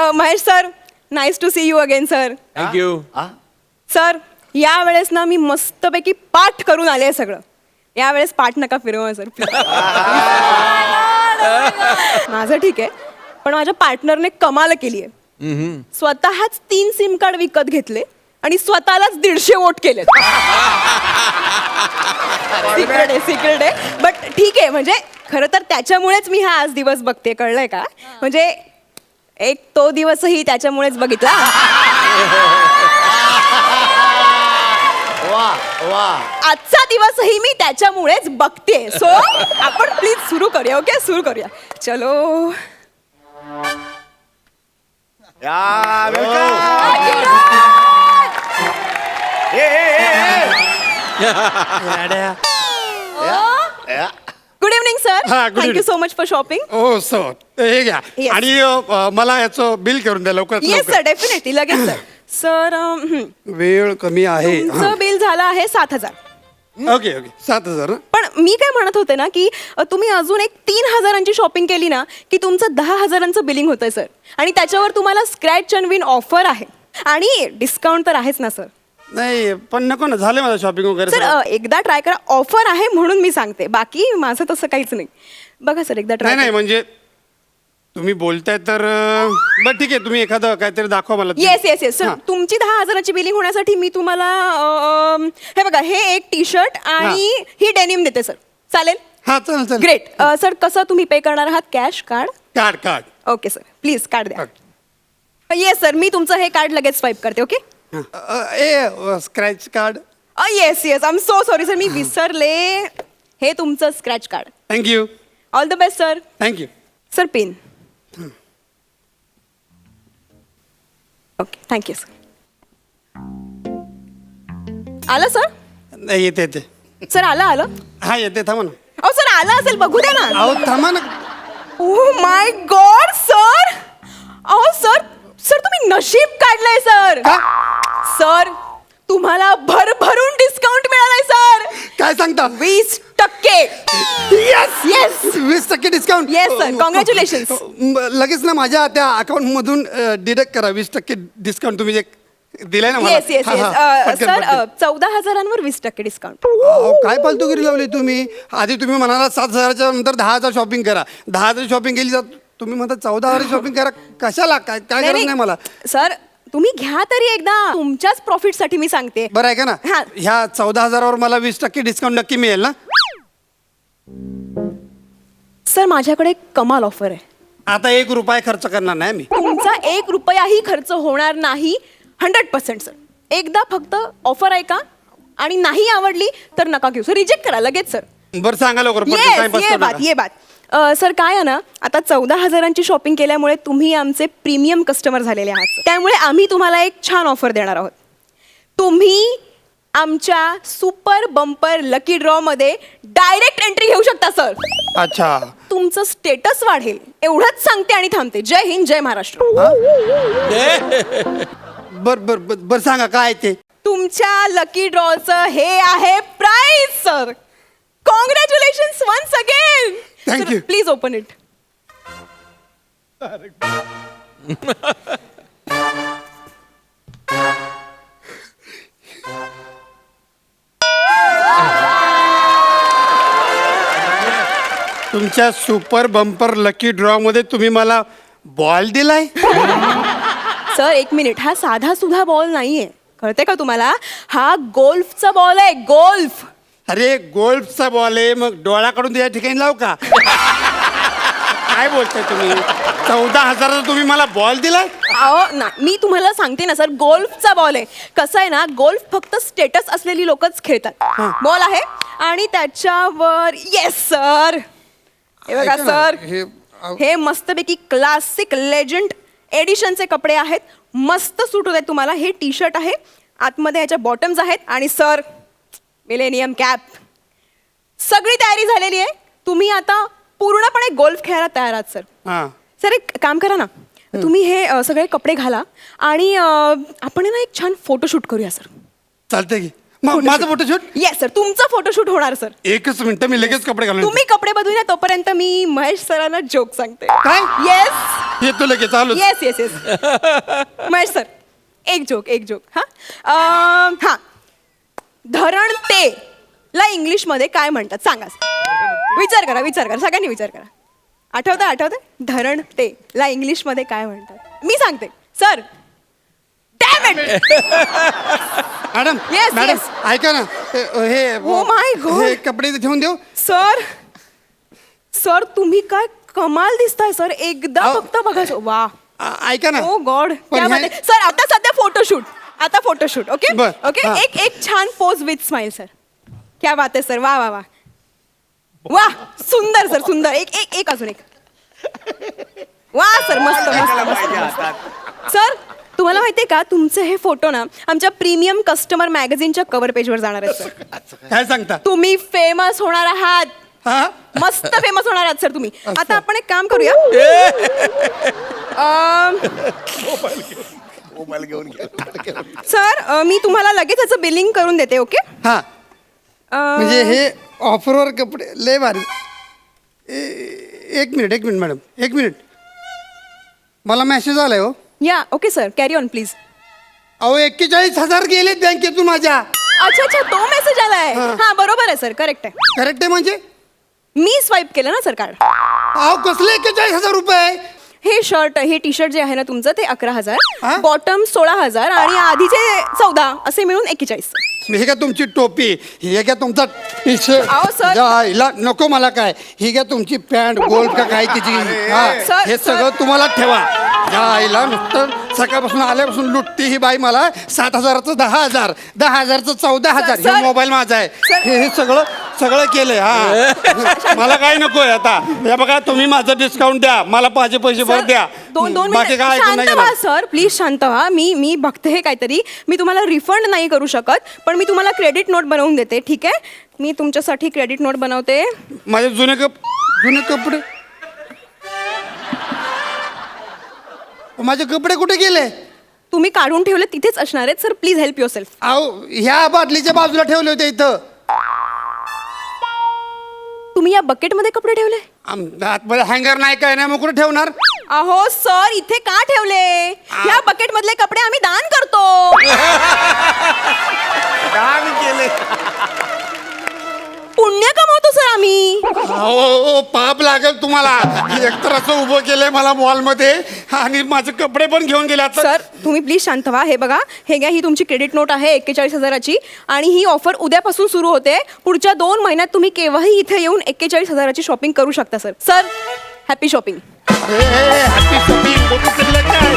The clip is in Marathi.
A, Mahesh sir nice to see you again sir thank you sir यावेळेस ना मी मस्तपैकी पाठ करून आले आहे सगळं. यावेळेस पाठ नका फिरवा सर माझं ठीक आहे पण माझ्या पार्टनरने कमाल केली आहे स्वतःच तीन सिम कार्ड विकत घेतले आणि स्वतःलाच दीडशे वोट केले सिक्रेट आहे सिक्रेट आहे. बट ठीक आहे म्हणजे खरं तर त्याच्यामुळेच मी हा आज दिवस बघते कळलंय का? म्हणजे एक तो दिवसही त्याच्यामुळेच बघितला. वा वा. आजचा दिवसही मी त्याच्यामुळेच बघते. सो आपण प्लीज सुरू करूया ओके सुरू करूया. चलो. या वेलकम. ए, ए, ए, ए. या. गुड इव्हनिंग सर हा, good thank you evening. So much for shopping हो सर हे घ्या. Yes. आणि अ, मला याचं बिल करून द्या लवकरात येस सर लवकर डेफिनेटली लगेच सर सर वेळ कमी आहे. तुमचं बिल झालं आहे सात हजार. ओके ओके सात हजार? पण मी काय म्हणत होते ना की अ, तुम्ही अजून एक तीन हजारांची शॉपिंग केली ना की तुमचं दहा हजारांचं बिलिंग होतंय सर आणि त्याच्यावर तुम्हाला स्क्रॅच अँड विन ऑफर आहे. आणि डिस्काउंट तर आहेच ना सर नाही पण नको ना झाले माझं शॉपिंग वगैरे सर सगळं. अ, एकदा ट्राय करा. ऑफर आहे म्हणून मी सांगते. बाकी माझं तसं काहीच नाही. बघा सर एकदा नाही ट्राय नाही म्हणजे तुम्ही बोलताय तर अ, बरं ठीक आहे तुम्ही एखादं काहीतरी दाखवा मला. येस येस येस सर हां. तुमची दहा हजाराची बिलिंग होण्यासाठी मी तुम्हाला अ, अम, हे बघा हे एक टी शर्ट आणि ही. डेनिम देते सर. चालेल? हा चल चल ग्रेट सर कसं तुम्ही पे करणार आहात? Cash card card card okay sir please card द्या. येस सर मी तुमचं हे कार्ड लगेच स्वाईप करते okay A scratch card yes yes I am so sorry sir मी विसरले. हे तुमचं scratch card thank you all the best sir thank you sir pin okay thank you sir आलं सर नाही येते येते. सर आलं आलं? हा येते थांबा ना. अहो सर आलं असेल बघू द्या ना. अहो थांबा ना. ओ माय गॉड सर अहो सर सर तुम्ही नशीब काढलंय सर. का? सर तुम्हाला भरभरून डिस्काउंट मिळालाय सर. काय सांगता? वीस टक्के. येस येस वीस टक्के डिस्काउंट Yes, sir. Congratulations. लगेच ना माझ्या त्या अकाउंट मधून डिडक्ट करा. वीस टक्के डिस्काउंट तुम्ही जे दिलाय ना मला. येस येस हा, येस हा. पटकन, सर पटकन. चौदा हजारांवर वीस टक्के डिस्काउंट अहो, काय फालतूगिरी लावली तुम्ही? आधी तुम्ही म्हणाला सात हजाराच्या नंतर दहा हजार शॉपिंग करा. दहा हजार शॉपिंग केली तर तुम्ही म्हणता चौदा हजार शॉपिंग करा कशाला? काय काय गरज नाही. मला? सर तुम्ही घ्या तरी एकदा. तुमच्याच प्रॉफिटसाठी मी सांगते. बरं आहे का ना. हा. ह्या चौदा हजारावर मला वीस टक्के डिस्काउंट नक्की मिळेल ना? सर माझ्याकडे एक कमाल ऑफर आहे. आता एक रुपये खर्च करणार नाही मी. तुमचा एक रुपयाही खर्च होणार नाही. Hundred percent sir. एकदा फक्त ऑफर ऐका आणि नाही आवडली तर नका घेऊ. सर रिजेक्ट करा लगेच सर. बरं सांगा लवकर पटकन, येस टाइमपास ये करू बात नका. ये बात. अ, सर काय आहे ना आता चौदा हजारांची शॉपिंग केल्यामुळे तुम्ही आमचे प्रीमियम कस्टमर झालेले आहात. त्यामुळे आम्ही तुम्हाला एक छान ऑफर देणार आहोत. तुम्ही आमच्या सुपर बंपर लकी ड्रॉ मध्ये डायरेक्ट एंट्री घेऊ शकता सर. अच्छा. तुमचं स्टेटस वाढेल. एवढंच सांगते आणि थांबते. जय हिंद जय महाराष्ट्र. बर बर बर बर सांगा काय ते? तुमच्या लकी ड्रॉचं हे आहे prize sir. Congratulation once again Thank you. Please open it तुमच्या सुपर बंपर लकी ड्रॉ मध्ये तुम्ही मला बॉल दिलाय? सर एक मिनिट हा साधा सुधा बॉल नाहीये. कळते का तुम्हाला? हा गोल्फचा बॉल आहे गोल्फ अरे गोल्फचा बॉल आहे मग डोळा काढून त्या ठिकाणी लाव का? काय बोलताय तुम्ही? चौदा हजाराचा तुम्ही मला बॉल दिलाय? अहो ना मी तुम्हाला सांगते ना सर गोल्फचा बॉल आहे. कसं आहे ना गोल्फ फक्त स्टेटस असलेली लोकच खेळतात. बॉल आहे आणि त्याच्यावर येस सर हे बघा ऐका ना, सर हे-. हे मस्तपैकी क्लासिक लेजंड एडिशनचे कपडे आहेत. मस्त सूट होत आहेत तुम्हाला. हे टी शर्ट आहे. आतमध्ये ह्याच्या बॉटम्स आहेत. आणि सर मिलेनियम कॅप सगळी तयारी झालेली आहे. तुम्ही आता पूर्णपणे गोल्फ खेळायला तयार आहात सर हा. सर एक काम करा ना. तुम्ही हे अ, सगळे कपडे घाला आणि अ, आपण ना एक छान फोटोशूट करूया सर चालतंय की? मग माझं फोटोशूट येस सर तुमचं फोटोशूट होणार सर एकच मिनिट मी लगेच कपडे घालून तुम्ही कपडे बदलून या तोपर्यंत मी महेश सरांना जोक सांगते. काय? येस येतो लगेच चालू yes yes yes Mahesh sir एक जोक एक जोक हा? अं, हा. धरण ते. ला इंग्लिशमध्ये काय म्हणतात? सांगा विचार करा विचार करा. सगळ्यांनी विचार करा. आठवतं आठवतं धरण ते. ला इंग्लिशमध्ये काय म्हणतात? मी सांगते. Sir! Madam Yes, madam yes. ऐका ना. हे- हे Oh my God. हे कपडे इथे ठेवून देऊ? सर सर तुम्ही काय कमाल दिसताय सर. एकदा अहो. फक्त बघा. वा. आ- ऐका ना. ओ गॉड पण बात आहे. सर आता सध्या फोटोशूट आता फोटोशूट ओके बर, ओके हा. एक एक छान पोज विथ स्माइल सर क्या बात आहे सर वा वा वा. वा सुंदर सर सुंदर. एक एक एक अजून एक. वा सर मस्त मस्त मस्त मस्त. सर तुम्हाला माहितीये का तुमचे हे फोटो ना आमच्या प्रीमियम कस्टमर मॅगझिनच्या कव्हर पेजवर जाणार आहेत सर काय सांगता? तुम्ही फेमस होणार आहात. हा? मस्त फेमस होणार आहात सर तुम्ही. आता आपण एक काम करूया. अं, मोबाईल घेऊन घ्या. सर अ, मी तुम्हाला लगेच याचं बिलिंग करून देते ओके हा. अ, म्हणजे हे ऑफरवर कपडे लय भारी. ए- एक मिनिट एक मिनिट मॅडम एक मिनिट मला मेसेज आलाय हो. या okay sir carry on please अहो एक्केचाळीस हजार गेलेत बँकेतून माझ्या. अच्छा अच्छा तो मेसेज आलाय. हा. हा बरोबर आहे सर करेक्ट आहे. करेक्ट आहे म्हणजे? मी स्वाईप केलं ना सर कार्ड अहो कसले एक्केचाळीस हजार रुपये? हे शर्ट हे टी शर्ट जे आहे ना तुमचं ते अकरा हा? हजार बॉटम सोळा हजार आणि आधीचे चौदा असे मिळून एक्केचाळीस हे घ्या तुमची टोपी हे घ्या तुमचा टी अहो, सर. हिला नको मला काय ही घ्या तुमची पॅन्ट गोल्ड का काय तिची हा सर, हे सर. सगळं तुम्हाला ठेवा या आईला नुसतं सकाळपासून आल्यापासून लुटती ही बाई मला सात हजाराचं दहा हजार दहा हजारचं चौदा हजार सर. हे मोबाईल माझा आहे सर. हे हे सगळं सगळं केलंय हा. मला काय नकोय आता. हे बघा तुम्ही माझं डिस्काउंट द्या. मला पाहिजे पैसे भर द्या. दोन दोन बाकी काय ऐकून शांत नाही व्हा घेणार. सर. प्लीज शांत व्हा. मी मी बघते हे काहीतरी. मी तुम्हाला रिफंड नाही करू शकत पण मी तुम्हाला क्रेडिट नोट बनवून देते ठीक आहे? मी तुमच्यासाठी क्रेडिट नोट बनवते. माझे जुने कप जुने कपडे? माझे कपडे कुठे गेले? तुम्ही काढून ठेवले तिथेच असणार आहेत. Sir please help yourself अहो ह्या बाटलीच्या बाजूला ठेवले होते इथं. तुम्ही या बकेटमध्ये कपडे ठेवले? आम- आतमध्ये हँगर नाही काय नाही मग कुठे ठेवणार? अहो सर इथे का ठेवले? या बकेट मधले कपडे आम्ही दान करतो. दान केले. पुण्य कमवतो सर आम्ही अहो पाप लागेल तुम्हाला. एकतर असं उभं केलंय मला मॉलमध्ये आणि माझे कपडे पण घेऊन गेले आता. सर तुम्ही प्लीज शांत व्हा. हे बघा हे घ्या ही तुमची क्रेडिट नोट आहे एक्केचाळीस हजाराची आणि ही ऑफर उद्यापासून सुरू होते. पुढच्या दोन महिन्यात तुम्ही केव्हाही इथे येऊन एक्केचाळीस हजाराची शॉपिंग करू शकता sir. Sir happy shopping happy shopping काय?